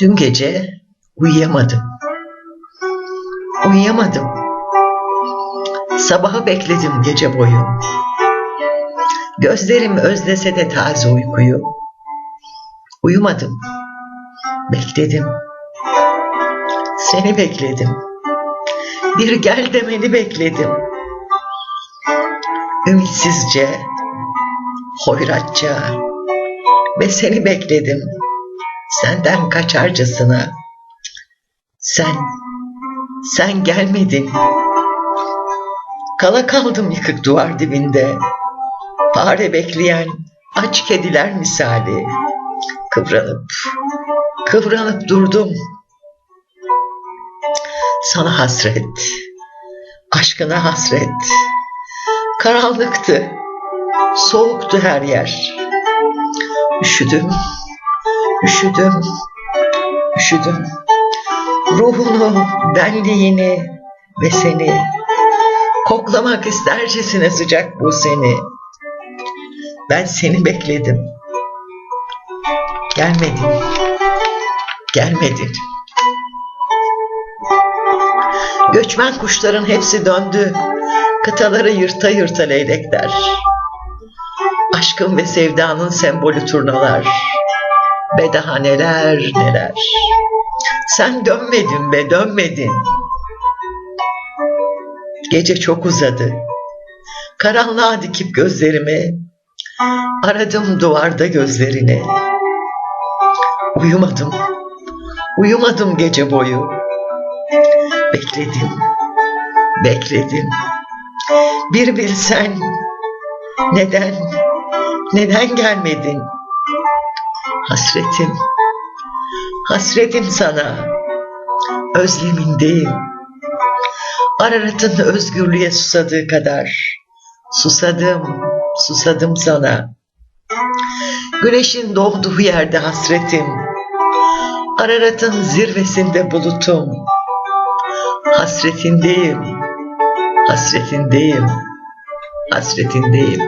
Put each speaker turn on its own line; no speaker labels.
Dün gece uyuyamadım. Uyuyamadım. Sabahı bekledim gece boyu. Gözlerim özlese de taze uykuyu. Uyumadım. Bekledim. Seni bekledim. Bir gel demeni bekledim. Ümitsizce, hoyratça ve seni bekledim. Senden kaçarcasına. Sen, sen gelmedin. Kala kaldım yıkık duvar dibinde. Fare bekleyen aç kediler misali. Kıvranıp, kıvranıp durdum. Sana hasret, aşkına hasret. Karanlıktı, soğuktu her yer. Üşüdüm, üşüdüm, üşüdüm. Ruhunu, benliğini ve seni koklamak istercesine sıcak bu seni. Ben seni bekledim. Gelmedin. Gelmedin. Göçmen kuşların hepsi döndü. Kıtaları yırta yırta leylekler. Aşkın ve sevdanın sembolü turnalar. Ve daha neler neler. Sen dönmedin be dönmedin. Gece çok uzadı. Karanlığa dikip gözlerimi aradım duvarda gözlerini. Uyumadım. Uyumadım gece boyu. Bekledim. Bekledim. Bir bilsen neden neden gelmedin? Hasretim. Hasretim sana. Özlemindeyim. Ararat'ın özgürlüğe susadığı kadar susadım, susadım sana. Güneşin doğduğu yerde hasretim. Ararat'ın zirvesinde bulutum. Hasretindeyim, hasretindeyim, hasretindeyim.